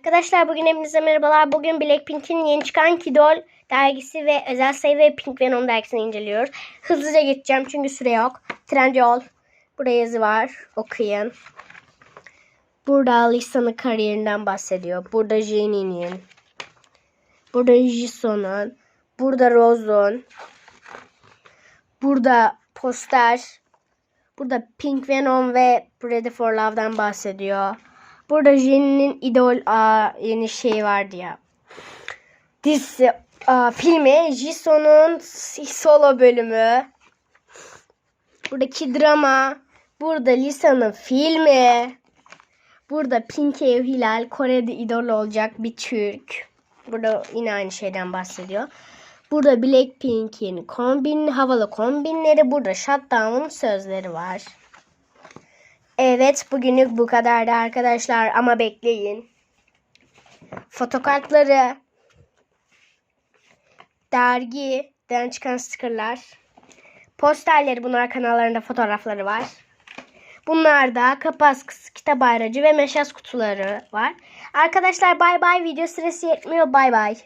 Arkadaşlar bugün hepinize merhabalar. Bugün Blackpink'in yeni çıkan Kidol dergisi ve özel sayı ve Pink Venom dergisini inceliyoruz. Hızlıca geçeceğim çünkü süre yok. Trendyol. Burada yazı var. Okuyun. Burada Lisa'nın kariyerinden bahsediyor. Burada Jenny'nin. Burada Jisoo'nun. Burada Rose'un. Burada poster. Burada Pink Venom ve Ready for Love'dan bahsediyor. Burada Jenny'nin idol aa, yeni şey vardı ya. Dizisi, aa, filmi Jisoo'nun solo bölümü. Buradaki drama. Burada Lisa'nın filmi. Burada Pink Ev Hilal Kore'de idol olacak bir Türk. Burada yine aynı şeyden bahsediyor. Burada Blackpink'in kombin, havalı kombinleri. Burada Shutdown'un sözleri var. Evet bugünlük bu kadardı arkadaşlar ama bekleyin. Fotokartları, dergiden çıkan stickerlar, posterleri bunlar kanallarında fotoğrafları var. Bunlarda kapı askısı, kitap ayracı ve meşas kutuları var. Arkadaşlar bay bay video süresi yetmiyor bay bay.